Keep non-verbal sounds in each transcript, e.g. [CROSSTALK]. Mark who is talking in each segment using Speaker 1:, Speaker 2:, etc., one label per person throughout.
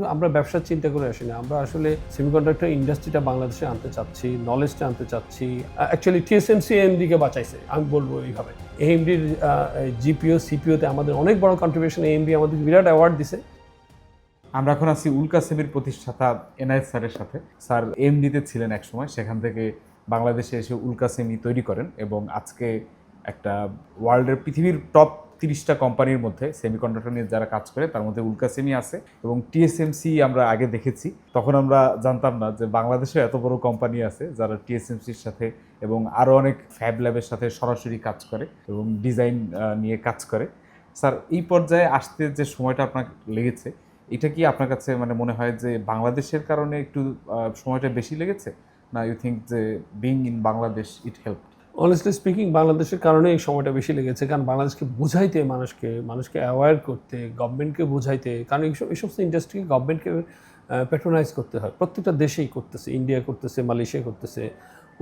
Speaker 1: কিন্তু আমরা ব্যবসার চিন্তা করে আসি না। আমরা আসলে সেমিকন্ডাক্টর ইন্ডাস্ট্রিটা বাংলাদেশে আনতে চাচ্ছি নলেজটা আনতে চাচ্ছি। অ্যাকচুয়ালি টিএসএমসি এমডিকে বাঁচাইছে, আমি বলব এইভাবে। এমডির জিপিও সিপিওতে আমাদের অনেক বড় কন্ট্রিবিউশন এমডি আমাদের বিরাট অ্যাওয়ার্ড দিছে।
Speaker 2: আমরা এখন আছি উল্কা সেমির প্রতিষ্ঠাতা এনআইএস স্যারের সাথে। স্যার এমডিতে ছিলেন একসময়, সেখান থেকে বাংলাদেশে এসে উল্কা সেমি তৈরি করেন এবং আজকে একটা ওয়ার্ল্ডের পৃথিবীর টপ তিরিশটা কোম্পানির মধ্যে সেমিকন্ডাক্টর নিয়ে যারা কাজ করে, তার মধ্যে উল্কা সেমি আছে এবং টিএসএমসি আমরা আগে দেখেছি। তখন আমরা জানতাম না যে বাংলাদেশে এত বড় কোম্পানি আছে যারা টিএসএমসির সাথে এবং আরও অনেক ফ্যাব ল্যাবের সাথে সরাসরি কাজ করে এবং ডিজাইন নিয়ে কাজ করে। স্যার এই পর্যায়ে আসতে যে সময়টা আপনার লেগেছে, এটা কি আপনার কাছে মানে মনে হয় যে বাংলাদেশের কারণে একটু সময়টা বেশি লেগেছে? না ইউ থিঙ্ক যে being in Bangladesh it help
Speaker 1: honestly speaking বাংলাদেশের কারণে এই সময়টা বেশি লেগেছে। কারণ বাংলাদেশকে বোঝাইতে, মানুষকে মানুষকে অ্যাওয়্যার করতে গভর্নমেন্টকে বোঝাইতে, কারণ এইসব এই সমস্ত ইন্ডাস্ট্রি গভর্নমেন্টকে প্যাট্রোনাইজ করতে হয়। প্রত্যেকটা দেশেই করতেছে ইন্ডিয়া করতেছে মালয়েশিয়া করতেছে।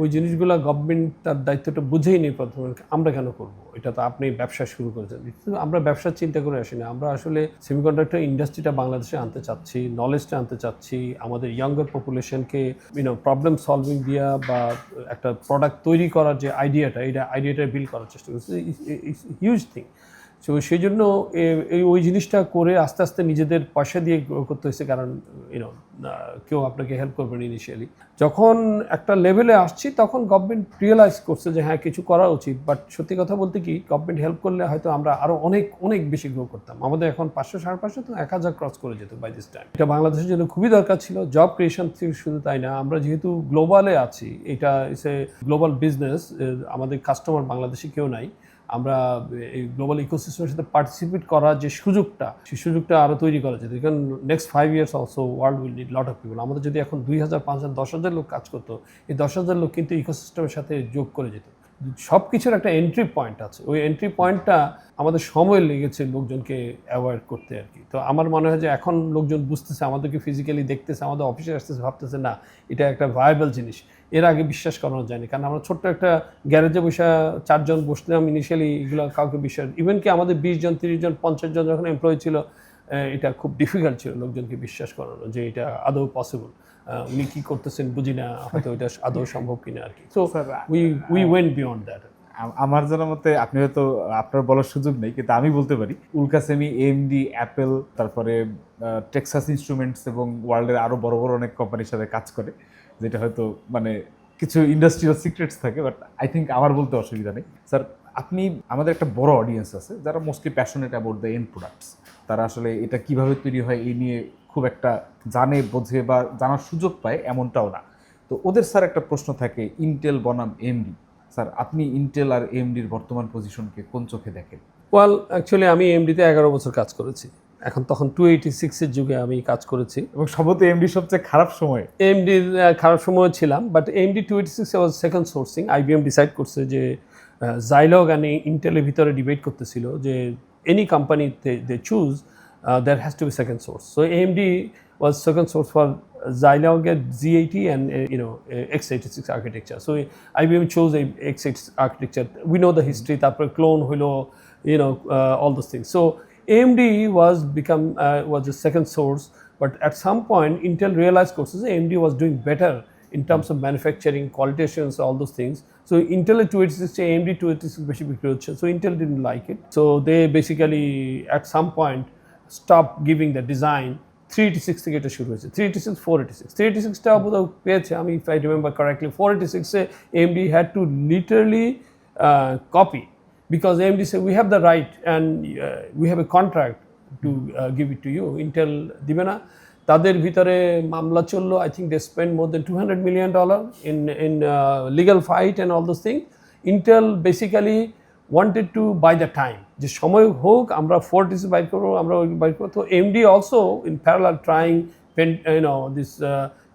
Speaker 1: ওই জিনিসগুলো গভর্নমেন্ট তার দায়িত্বটা বুঝেই নেই প্রথমে, আমরা কেন করব? এটা তো আপনি ব্যবসা শুরু করেছেন। আমরা ব্যবসার চিন্তা করে আসি না আমরা আসলে সেমিকন্ডাক্টর ইন্ডাস্ট্রিটা বাংলাদেশে আনতে চাচ্ছি নলেজটা আনতে চাচ্ছি, আমাদের ইয়াঙ্গার পপুলেশনকে ইউনো প্রবলেম সলভিং দিয়া বা একটা প্রোডাক্ট তৈরি করার যে আইডিয়াটা এটা আইডিয়াটা বিল্ড করার চেষ্টা করছি। হিউজ থিং সো সেই জন্য এই, ওই জিনিসটা করে আস্তে আস্তে নিজেদের পয়সা দিয়ে করতে হয়েছে কারণ ইউনো কেউ আপনাকে হেল্প করবেন ইনিশিয়ালি যখন একটা লেভেলে আসছি, তখন গভর্নমেন্ট রিয়েলাইজ করছে যে হ্যাঁ কিছু করা উচিত। বাট সত্যি কথা বলতে কি গভর্নমেন্ট হেল্প করলে হয়তো আমরা আরও অনেক অনেক বেশি গ্রো করতাম। আমাদের এখন পাঁচশো, সাড়ে পাঁচশো তো এক হাজার ক্রস করে যেত বাই দিস টাইম এটা বাংলাদেশের জন্য খুবই দরকার ছিল। জব ক্রিয়েশন থেকে শুধু তাই না, আমরা যেহেতু গ্লোবালে আছি, এটা ইস গ্লোবাল বিজনেস আমাদের কাস্টমার বাংলাদেশে কেউ নাই। আমরা এই গ্লোবাল ইকোসিস্টেমের সাথে পার্টিসিপেট করার যে সুযোগটা, সেই সুযোগটা আরও তৈরি করা যেত। কারণ next five years also world will lot of people আমাদের যদি এখন দুই হাজার, পাঁচ হাজার, দশ হাজার লোক কাজ করতো, এই দশ হাজার লোক কিন্তু ইকোসিস্টেমের সাথে যোগ করে যেত। সব কিছুর একটা এন্ট্রি পয়েন্ট আছে। ওই এন্ট্রি পয়েন্টটা আমাদের সময় লেগেছে লোকজনকে অ্যাভয়েড করতে আর কি। তো আমার মনে হয় যে এখন লোকজন বুঝতেছে, আমাদেরকে ফিজিক্যালি দেখতেছে, আমাদের অফিসে আসতেছে, ভাবতেছে, না, এটা একটা ভায়াবল জিনিস। এর আগে বিশ্বাস করানো যায়নি। কারণ আমরা ছোট্ট একটা গ্যারেজে বসে চারজন বসলাম ইনিশিয়ালি এগুলো কাউকে বিশ্বাস ইভেন কি আমাদের বিশ জন, তিরিশ জন, পঞ্চাশ জন যখন এমপ্লয়ি ছিল এটা খুব ডিফিকাল্ট ছিল লোকজনকে বিশ্বাস করানো যে এটা আদৌ পসিবল উনি কি করতেছেন বুঝি না হয়তো এটা আদৌ সম্ভব কিনা আর কি।
Speaker 2: So
Speaker 1: we we went beyond that
Speaker 2: um- আমার জানার মতে আপনি হয়তো আপনার বলার সুযোগ নেই কিন্তু আমি বলতে পারি উল্কা সেমি এমডি অ্যাপেল তারপরে টেক্সাস ইনস্ট্রুমেন্টস এবং ওয়ার্ল্ডের আরও বড় বড় অনেক কোম্পানির সাথে কাজ করে যেটা হয়তো মানে কিছু ইন্ডাস্ট্রিয়াল সিক্রেটস থাকে বাট আই থিঙ্ক আমার বলতে অসুবিধা নেই। স্যার আপনি আমাদের একটা বড় অডিয়েন্স আছে যারা mostly passionate about the end products তারা আসলে এটা কীভাবে তৈরি হয় এই নিয়ে খুব একটা জানে বোঝে বা জানার সুযোগ পায় এমনটাও না। তো ওদের স্যার একটা প্রশ্ন থাকে ইন্টেল বনাম এমডি? স্যার আপনি ইন্টেল আর এমডির বর্তমান পজিশনকে কোন চোখে দেখেন?
Speaker 1: ওয়াল অ্যাকচুয়ালি আমি এমডিতে এগারো বছর কাজ করেছি। এখন তখন টু এইটি সিক্সের যুগে আমি কাজ করেছি।
Speaker 2: এবং সম্ভবত এমডি সবচেয়ে খারাপ সময়।
Speaker 1: এমডির খারাপ সময় ছিলাম but AMD two eighty six was second sourcing IBM decide করছে যে জাইলগ অ্যান্ড ইন্টেলের ভিতরে ডিবেট করতেছিল যে Any company they choose there has to be second source so AMD was second source for Zilog at Z80 and uh, you know uh, x86 architecture. So IBM chose a x86 architecture. We know the history. তারপর clone হলো, you know, uh, all those things. So AMD was become uh, was the second source, but at some point Intel realized courses AMD was doing better in terms of manufacturing, quality assurance, all those things. So Intel 286, AMD 286 বেশি বিক্রি হচ্ছে. So Intel didn't like it. So they basically at some point stopped giving the design three eighty six থেকে এটা শুরু হয়েছে three eighty six four eighty six three eighty সিক্সটা বোধহয় পেয়েছে আমি if I remember correctly four eighty সিক্সে AMD had to literally copy because AMD say we have the right and we have a contract to give it to you Intel দিবে না তাদের ভিতরে মামলা চলল I think they spend more than two hundred million dollar in in legal fight and all those thing Intel basically wanted to buy the time যে সময় হোক, আমরা ফোর ডিসি বাইর করব, আমরা বাইর করব। তো AMD also in parallel trying pen you know this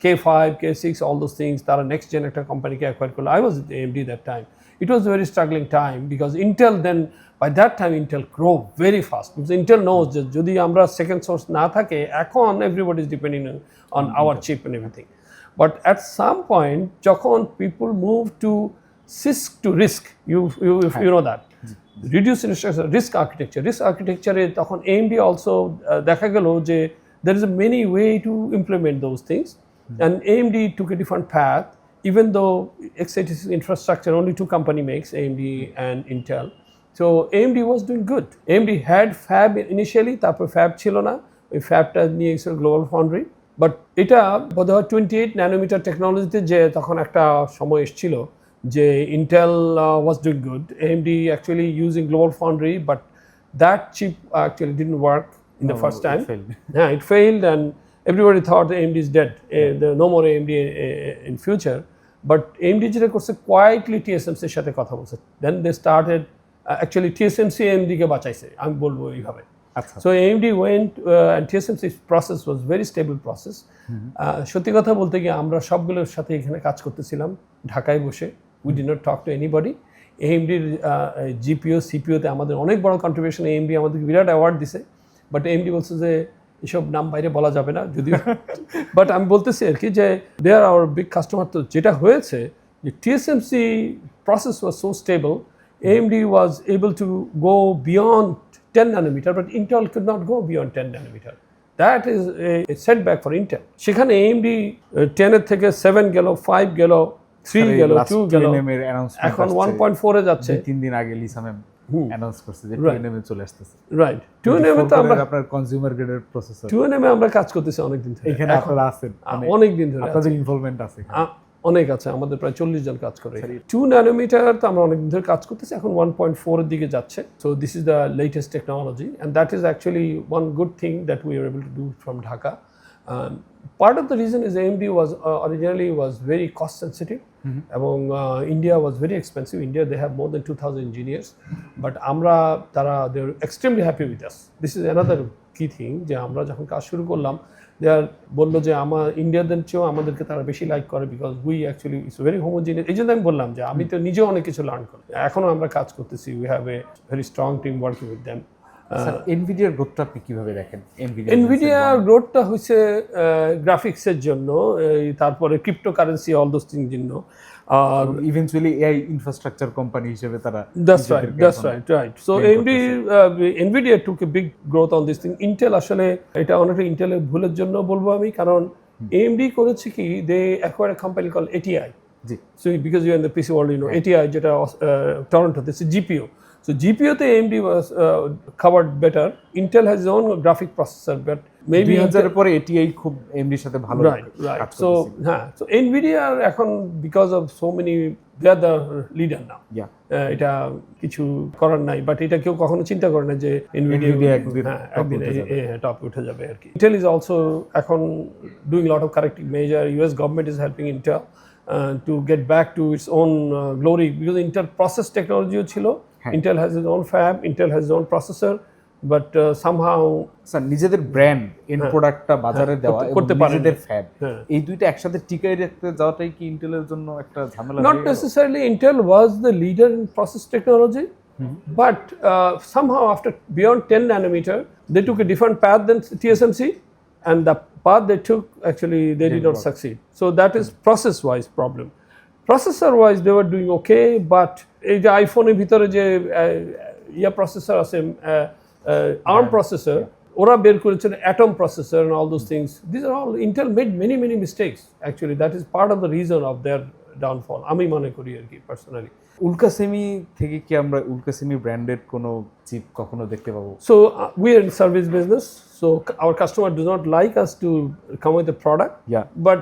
Speaker 1: K five K six all those things তারা নেক্সট জেন একটা কোম্পানিকে অ্যাকোয়ার করল। I was AMD that time was a very struggling time because Intel then by that time Intel grow very fast because Intel knows যে যদি আমরা second source না থাকে এখন everybody is depending on, on our chip and everything but at some point যখন people move to CISC to RISC you, you, if you know that reduce instruction risk architecture risk architecture তখন AMD also uh, দেখা গেল যে there is a many way to implement those things. And AMD took a different path, even though x86 infrastructure only two company makes, AMD and Intel. So AMD was doing good. AMD had fab initially তারপর fab ছিল না ওই ফ্যাবটা নিয়ে গেছিল Global foundry but এটা বোধহয় twenty eight nanometer টেকনোলজিতে যে তখন একটা সময় এসেছিল যে Intel was doing good AMD actually using global foundry but that chip actually didn't work in the first time Yeah, it failed, and everybody thought AMD is dead. Uh, there no more AMD uh, in future. But AMD যেটা করছে quietly TSMC এর সাথে কথা বলছে then they started actually TSMC AMD বাঁচাইছে আমি বলব এইভাবে। So AMD went uh, and TSMC's process was very stable process. Uh, সত্যি কথা বলতে গিয়ে আমরা সবগুলোর সাথে এখানে কাজ করতেছিলাম ঢাকায় বসে। We did not talk to anybody এএমডির GPU সিপিওতে আমাদের অনেক বড় কন্ট্রিবিউশন এএমডি আমাদেরকে বিরাট অ্যাওয়ার্ড দিছে। বাট এএমডি বলছে যে এসব নাম বাইরে বলা যাবে না যদিও। [LAUGHS] বাট আমি বলতেছি আর কি যে they are our big customer তো যেটা হয়েছে যে TSMC process was so stable AMD was able to go beyond 10 nanometer, but Intel could not go beyond 10 nanometer. That is a, a setback for Intel. সেখানে AMD uh, 10 এর থেকে 7 গেল 5 গেল 3 গেল 2 গেল এখন 1.4 এ যাচ্ছে।
Speaker 2: তিন দিন আগে লিসা ম্যাম অ্যানাউন্স করছে যে চলে আসতেছে।
Speaker 1: রাইট 2 nm তো আমরা
Speaker 2: আপনার কনজিউমার গ্রেডের প্রসেসর
Speaker 1: 2 nm আমরা কাজ করতেছি অনেক দিন ধরে।
Speaker 2: এখানে আপনারা আছেন। মানে
Speaker 1: অনেক দিন ধরে
Speaker 2: আপনাদের ইনভলভমেন্ট আছে
Speaker 1: অনেক আছে আমাদের প্রায় চল্লিশ জন কাজ করে। টু ন্যানোমিটার তো আমরা অনেকদিন ধরে কাজ করতেছি এখন ওয়ান পয়েন্ট ফোরের দিকে যাচ্ছে। So this is the latest technology and that is actually one good thing that we are able to do from Dhaka part of the reason is AMD was originally was very cost sensitive এবং India was very expensive India they have more than two thousand engineers but আমরা তারা they are extremely happy with us this is another key thing যে আমরা যখন কাজ শুরু করলাম দে আর বলল যে আমার ইন্ডিয়াদের চেয়েও আমাদেরকে তারা বেশি লাইক করে because we actually it's very homogeneous এই জন্য আমি বললাম যে আমি তো নিজেও অনেক কিছু লার্ন করি। এখনও আমরা কাজ করতেছি we have a very strong team working with
Speaker 2: them এনভিডিয়ার গ্রোথটা আপনি কীভাবে দেখেন? এনভিডিয়া
Speaker 1: গ্রোথটা হচ্ছে গ্রাফিক্সের জন্য তারপরে ক্রিপ্টোকারেন্সি অল দোস্তিং থিং জন্য। আর
Speaker 2: ইনফ্রাস্ট্রাকচার কোম্পানি হিসেবে তারা
Speaker 1: AMD Nvidia took big growth on Intel আসলে এটা অনেকটা ইন্টেলের ভুলের জন্য বলব আমি কারণ এমডি করেছে কি they acquire company call ATI
Speaker 2: G.
Speaker 1: So in PC world you যেটা Toronto this GPU So GPU তে AMD was uh, covered better. Intel has its own graphic processor, but maybe
Speaker 2: দুই
Speaker 1: Intel-
Speaker 2: হাজারের পরে ATI খুব এমডির সাথে ভালো
Speaker 1: right right so। হ্যাঁ so nvidia এখন because of so many they are the leader now
Speaker 2: Yeah.
Speaker 1: আহ, এটা কিছু করার নাই বাট এটা কেউ কখনো চিন্তা করে না যে
Speaker 2: Nvidia একদিন
Speaker 1: হ্যাঁ
Speaker 2: top
Speaker 1: একদিন
Speaker 2: উঠে যাবে।
Speaker 1: টপ উঠে যাবে আর কি ইন্টেল ইজ অলসো এখন doing lot of corrective measure US government is helping Intel to get back to its own glory because Intel process টেকনোলজিও ছিল
Speaker 2: হ্যাঁ।
Speaker 1: Intel has is own fab Intel has own processor but somehow
Speaker 2: sir নিজেদের brand end প্রোডাক্টটা বাজারে
Speaker 1: হ্যাঁ,
Speaker 2: দেওয়া
Speaker 1: করতে-
Speaker 2: এবং
Speaker 1: করতে পারেনি।
Speaker 2: নিজেদের ফ্যাব
Speaker 1: হ্যাঁ।
Speaker 2: এই দুইটা একসাথে টিকাই রাখতে যাওয়াটাই কি ইন্টেলের জন্য একটা ঝামেলা
Speaker 1: not
Speaker 2: হয়ে গেল?
Speaker 1: necessarily Intel was the leader in process technology, but uh, somehow after beyond 10 nanometer, they took a different path than TSMC, and the path they took actually they did not succeed. So that is process-wise problem. Processor wise দেওয়ার doing okay but এই যে আইফোনের ভিতরে যে ইয়া processor আছে ARM processor ওরা বের করেছেন Atom processor and all those things this are all Intel made many many mistakes actually that is part of the reason of their downfall আমি মনে করি আর কি পার্সোনালি
Speaker 2: উল্কাসেমি থেকে কি আমরা উল্কাসেমি ব্র্যান্ডেড কোনো চিপ কখনো দেখতে পাবো?
Speaker 1: So we are service business so our customer do not like us to come with the product
Speaker 2: yeah
Speaker 1: but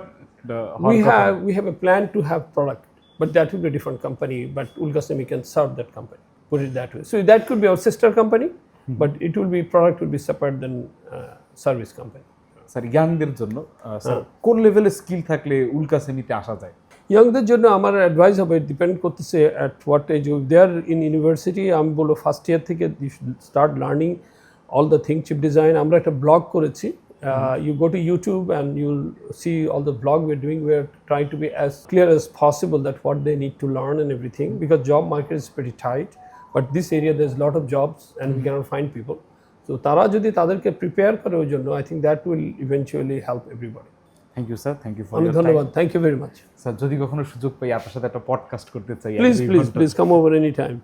Speaker 2: product we
Speaker 1: have we have a plan to have product but that will be a different company but Ulgasemi can serve that company put it that way so that could be our sister company mm-hmm. but it will be product will be separate than uh, service company
Speaker 2: sir ইয়াংদের জন্য কোন লেভেলের skill থাকলে উল্কা সেমিতে আসা যায়
Speaker 1: ইয়াংদের জন্য আমার advice হবে ডিপেন্ড করতেছে at what age they are in university আমি বলব ফার্স্ট ইয়ার থেকে start learning all the thing chip design আমরা একটা ব্লগ করেছি You go to YouTube and you'll see all the blog we doing we are try to be as clear as possible that what they need to learn and everything because job market is very tight but this area there is lot of jobs and we can't find people তো তারা যদি তাদেরকে prepare করে ওই জন্য I think that will eventually help everybody
Speaker 2: thank you sir thank you for
Speaker 1: অনেক ধন্যবাদ thank you very much
Speaker 2: sir যদি কখনো সুযোগ পাই আপনার সাথে একটা পডকাস্ট করতে চাই এক
Speaker 1: প্লিজ
Speaker 2: দুই
Speaker 1: প্লিজ
Speaker 2: ঘন্টা।
Speaker 1: Please come over any time